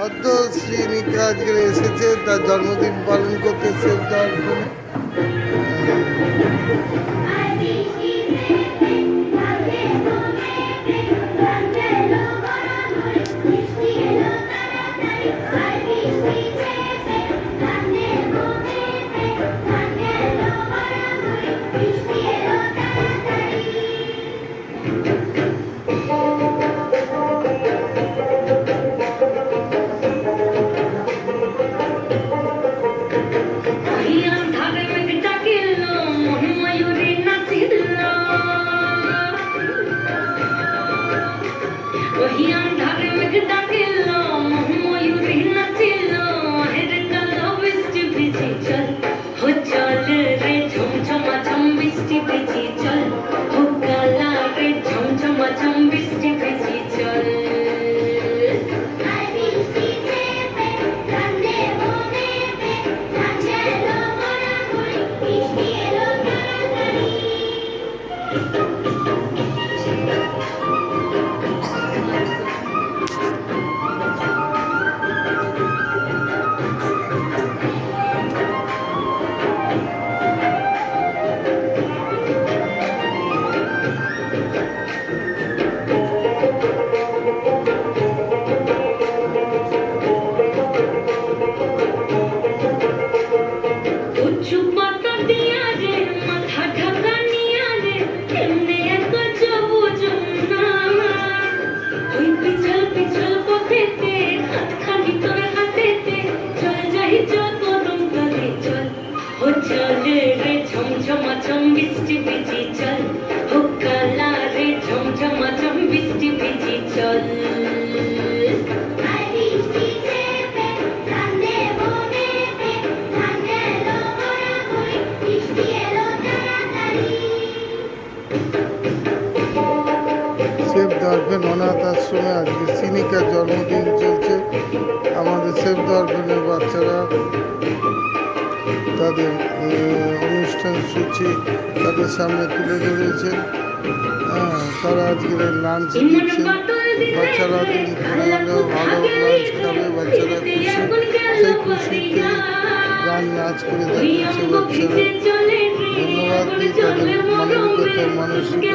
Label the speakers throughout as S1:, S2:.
S1: অদ্য শ্রীনিকা আজকে এসেছে তার জন্মদিন পালন করতেছে সেভ
S2: রে ঝমঝমা ঝম বৃষ্টি ভিজি চল ও কালা রে ঝমঝমা ঝম বৃষ্টি ভিজি চল
S1: সেভ দর্পণ অনাথ আশ্রমে আজকে সিনিকার জন্মদিন চলছে। আমাদের সেভ দর্পণের বাচ্চারা তাদের অনুষ্ঠান সূচি তাদের সামনে তুলে ধরেছেন। তারা আজকে লাঞ্চ দিচ্ছেন। বাচ্চারা দিন ঘুরে হলেও ভালো লাঞ্চ খাবে বাচ্চারা খুশি। সেই খুশিতে গান নাচ করে যাচ্ছে বাচ্চারা ধন্যবাদ দিই তাদের মানবিকতা মানসিকতা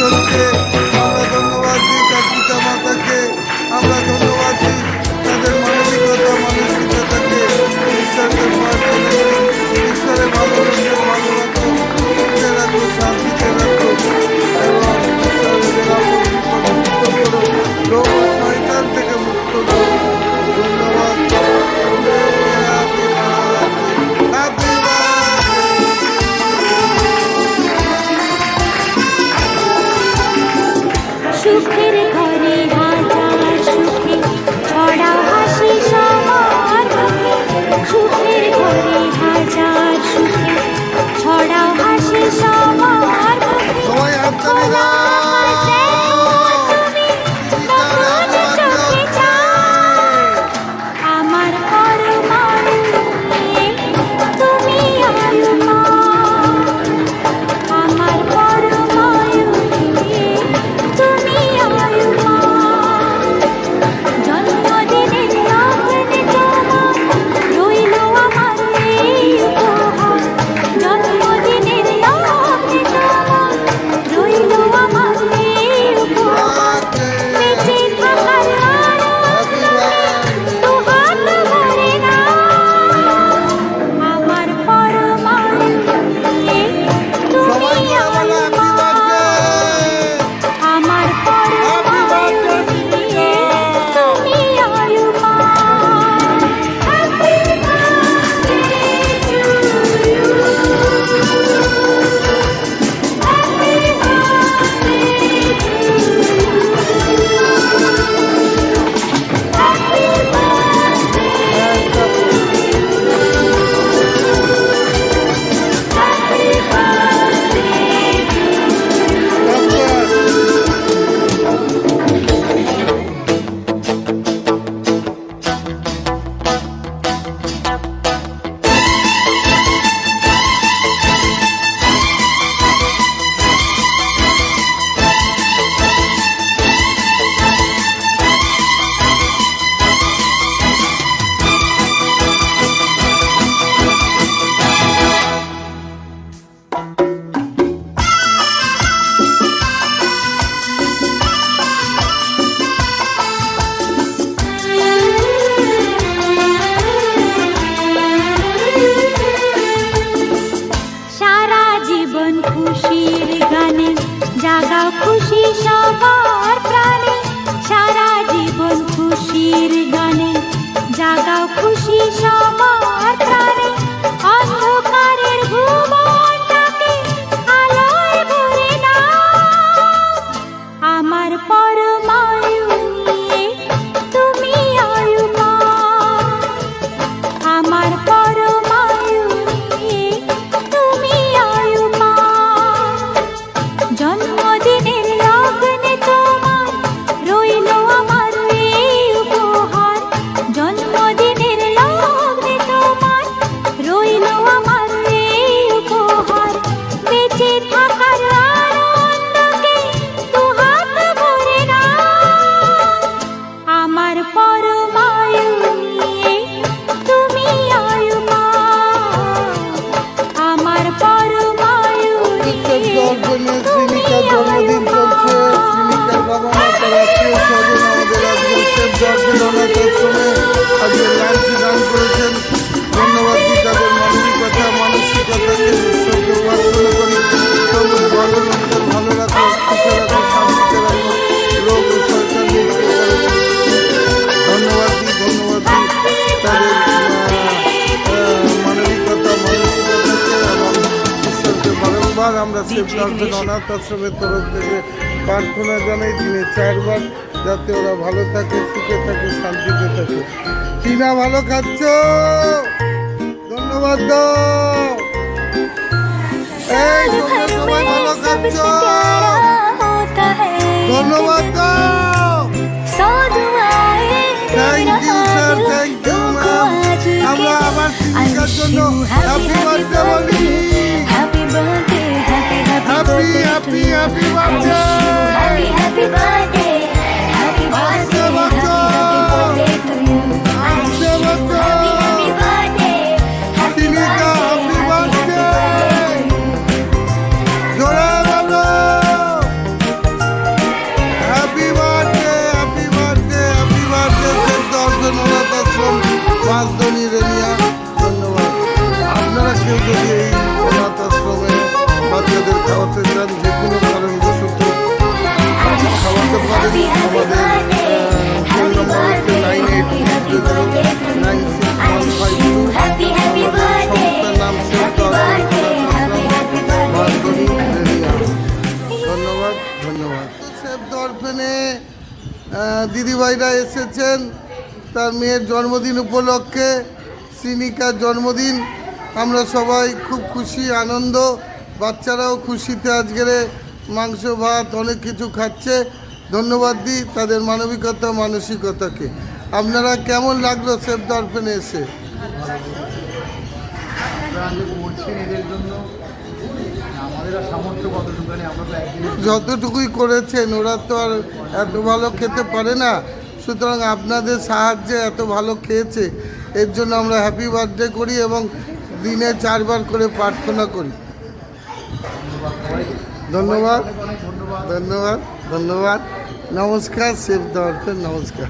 S1: eu não. আজকে সেফ দর্শন আশ্রমে আজকে লাঞ্চ দান করেছেন ধন্যবাদ দিই তাদের মানবিকতা মানসিকতাকে ঈশ্বরকে প্রার্থনা করি সবুজ গণতন্ত্র ভালো রাখো সুখে রাখো শান্তিতে রাখো রোগ ধন্যবাদ দিই ধন্যবাদ দিই তাদের মানবিকতা মানসিকতাকে এবং ঈশ্বরকে বারংবার আমরা দর্শন অনাথ আশ্রমের তরফ থেকে প্রার্থনা জানাই দিনে চারবার যাতে ওরা ভালো থাকে সুখে থাকে শান্তিতে থাকে। টিনা ভালো খাচ্ছ? ধন্যবাদ দাও। সবাই ভালো খাচ্ছ? ধন্যবাদ দাও। Thank you sir thank you ma'am আমরা আবার জন্য হ্যাপি বার্থডে বলি।
S3: Happy birthday happy
S1: happy happy happy birthday
S3: Happy, happy birthday,
S1: দিদিভাইরা এসেছেন, তার মেয়ের জন্মদিন উপলক্ষে শ্রীনিকার জন্মদিন। আমরা সবাই খুব খুশি, আনন্দ। বাচ্চারাও খুশিতে আজকের মাংস, ভাত, অনেক কিছু খাচ্ছে। ধন্যবাদ দিই তাদের মানবিকতা, মানসিকতাকে। আপনারা কেমন লাগল সেফ দর্পণে এসে?
S4: জন্য। আমাদের সামর্থ্য কতটুকুনি? আমরা তো
S1: যতটুকুই করেছেন ওরা তো আর এত ভালো খেতে পারে না। সুতরাং আপনাদের সাহায্যে এত ভালো খেয়েছে এর জন্য আমরা হ্যাপি বার্থডে করি এবং দিনে চারবার করে প্রার্থনা করি।
S4: ধন্যবাদ
S1: ধন্যবাদ। ধন্যবাদ। নমস্কার শিব দর্শন নমস্কার।